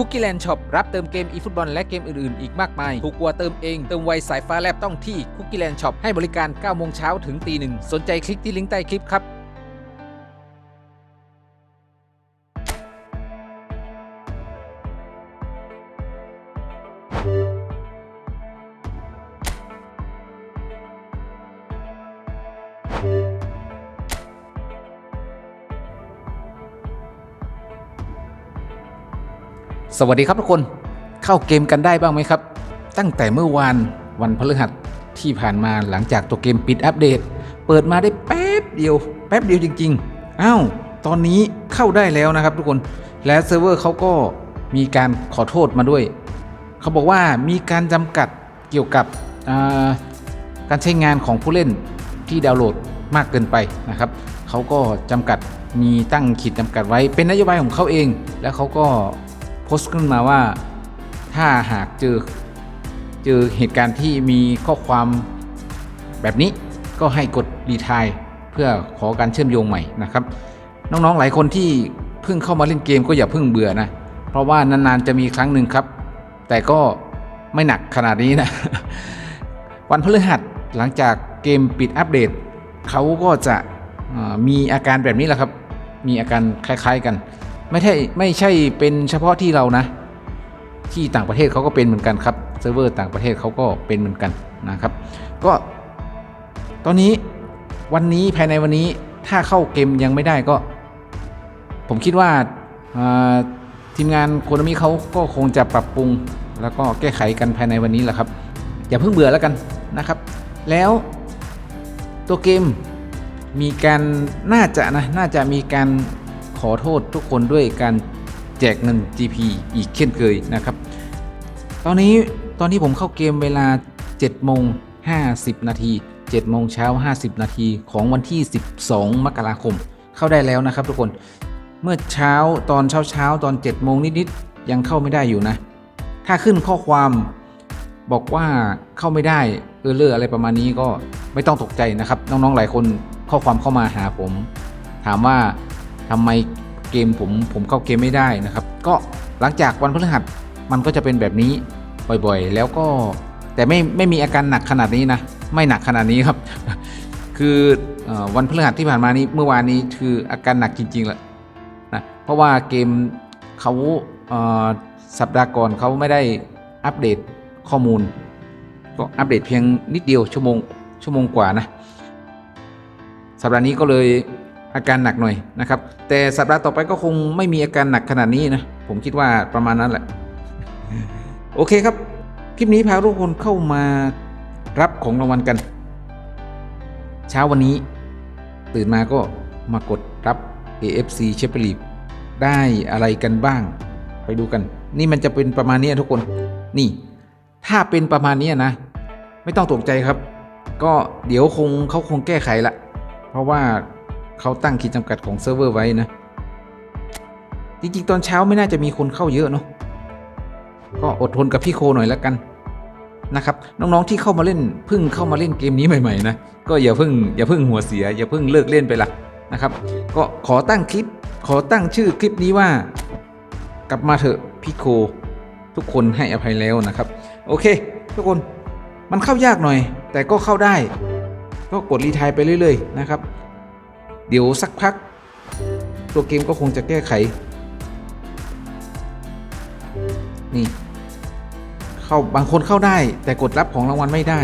คุกกี้แลนด์ช็อปรับเติมเกมอีฟุตบอลและเกมอื่นๆ อีกมากมาย ถูกกว่าเติมเอง เติมไวสายฟ้าแลบต้องที่คุกกี้แลนด์ช็อปให้บริการ9โมงเช้าถึงตีหนึ่งสนใจคลิกที่ลิงก์ใต้คลิปครับ สวัสดีครับทุกคนเข้าเกมกันได้บ้างไหมครับ ตั้งแต่เมื่อวานวันพฤหัสที่ผ่านมาหลังจากตัวเกมปิดอัปเดต เปิดมาได้แป๊บเดียว แป๊บเดียวจริงๆอ้าวตอนนี้เข้าได้แล้วนะครับทุกคนและเซิร์ฟเวอร์เขาก็มีการขอโทษมาด้วย เขาบอกว่ามีการจำกัดเกี่ยวกับการใช้งานของผู้เล่นที่ดาวน์โหลดมากเกินไปนะครับเขาก็จำกัดมีตั้งขีดจำกัดไว้เป็นนโยบายของเขาเอง แล้วเขาก็ โพสต์ขึ้นมาว่าถ้าหากเจอเจอเหตุการณ์ที่มีข้อความแบบนี้ก็ให้กดรีทายเพื่อขอการเชื่อมโยงใหม่นะครับ น้องๆหลายคนที่เพิ่งเข้ามาเล่นเกมก็อย่าเพิ่งเบื่อนะ เพราะว่านานๆจะมีครั้งหนึ่งครับ แต่ก็ไม่หนักขนาดนี้นะ วันพฤหัสหลังจากเกมปิดอัปเดตเขาก็จะมีอาการแบบนี้แหละครับ มีอาการคล้าย ๆกัน ไม่ใช่ไม่ใช่เป็นเฉพาะที่เรานะ ที่ต่างประเทศเขาก็เป็นเหมือนกันครับเซิร์ฟเวอร์ต่างประเทศเขาก็เป็นเหมือนกันนะครับ ก็ตอนนี้วันนี้ภายในวันนี้ถ้าเข้าเกมยังไม่ได้ก็ ผมคิดว่าทีมงานโคโนมิเขาก็คงจะปรับปรุง แล้วก็แก้ไขกันภายในวันนี้แหละครับ อย่าเพิ่งเบื่อแล้วกันนะครับ แล้วตัวเกมมีการน่าจะนะน่าจะมีการ ขอโทษทุกคนด้วยการแจกเงิน GP อีกเช่นเคยนะครับ ตอนนี้ตอนที่ผมเข้าเกมเวลา7โมง50 นาที7โมงเช้า 50 นาทีของวันที่ 12 มกราคม เข้าได้แล้วนะครับทุกคน เมื่อเช้าตอนเช้าเช้าตอน 7 โมงนิดๆยังเข้าไม่ได้อยู่นะ ถ้าขึ้นข้อความบอกว่าเข้าไม่ได้เออเลอร์อะไรประมาณนี้ก็ไม่ต้องตกใจนะครับ น้องๆหลายคนข้อความเข้ามาหาผม ถามว่า ทำไมเกมผมผมเข้าเกมไม่ได้นะครับ ก็หลังจากวันพฤหัสมันก็จะเป็นแบบนี้บ่อยๆ แล้วก็แต่ไม่ไม่มีอาการหนักขนาดนี้นะ ไม่หนักขนาดนี้ครับ คืออวันพฤหัสที่ผ่านมานี้เมื่อวานนี้คืออาการหนักจริงๆแหละนะเพราะว่าเกมเขาเสัปดาห์ก่อนเขาไม่ได้อัปเดตข้อมูล ก็อัปเดตเพียงนิดเดียวชั่วโมงชั่วโมงกว่านะ สัปดาห์นี้ก็เลย อาการหนักหน่อยนะครับ แต่สัปดาห์ต่อไปก็คงไม่มีอาการหนักขนาดนี้นะ ผมคิดว่าประมาณนั้นแหละ โอเคครับ คลิปนี้พาทุกคนเข้ามารับของรางวัลกัน เช้าวันนี้ ตื่นมาก็มากดรับ AFC c h a m p i o n League ได้อะไรกันบ้าง ไปดูกัน นี่มันจะเป็นประมาณนี้ทุกคนนี่ ถ้าเป็นประมาณนี้นะ ไม่ต้องตกใจครับ ก็เดี๋ยวคงเขาคงแก้ไขละเพราะว่า เขาตั้งขีดจำกัดของเซิร์ฟเวอร์ไว้นะ จริงๆ ตอนเช้าไม่น่าจะมีคนเข้าเยอะเนาะก็อดทนกับพี่โคหน่อยแล้วกันนะครับ น้องๆที่เข้ามาเล่นเพิ่งเข้ามาเล่นเกมนี้ใหม่ๆนะก็อย่าเพิ่งอย่าเพิ่งหัวเสีย อย่าเพิ่งเลิกเล่นไปละนะครับ ก็ขอตั้งคลิป ขอตั้งชื่อคลิปนี้ว่า กลับมาเถอะพี่โค ทุกคนให้อภัยแล้วนะครับ โอเค ทุกคนมันเข้ายากหน่อย แต่ก็เข้าได้ ก็กดรีไทายไปเรื่อย ๆ นะครับ เดี๋ยวสักพัก ตัวเกมก็คงจะแก้ไข นี่ เข้าบางคนเข้าได้ แต่กดรับของรางวัลไม่ได้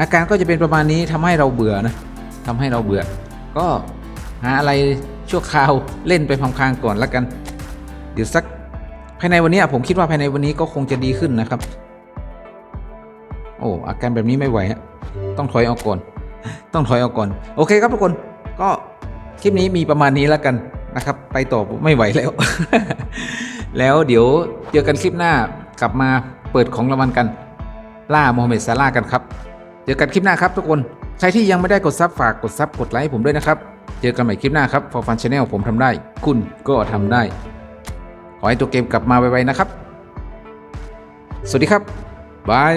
อาการก็จะเป็นประมาณนี้ทำให้เราเบื่อนะทำให้เราเบื่อ ก็หาอะไรชั่วคราวเล่นไปพลางก่อนแล้วกัน เดี๋ยวสักภายในวันนี้ผมคิดว่าภายในวันนี้ก็คงจะดีขึ้นนะครับ โอ้อาการแบบนี้ไม่ไหวฮะต้องถอยออกก่อน ต้องถอยออกก่อน โอเคครับทุกคน ก็คลิปนี้มีประมาณนี้แล้วกันนะครับ ไปต่อไม่ไหวแล้ว แล้วเดี๋ยวเจอกันคลิปหน้ากลับมาเปิดของรางวัลกันล่าโมฮัมเหม็ดซาร่ากันครับ เจอกันคลิปหน้าครับทุกคน ใครที่ยังไม่ได้กดซับฝากกดซับกดไลค์ให้ผมด้วยนะครับ เจอกันใหม่คลิปหน้าครับ For Fun Channel ผมทำได้ คุณก็ทำได้ ขอให้ตัวเกมกลับมาไวๆนะครับ สวัสดีครับบาย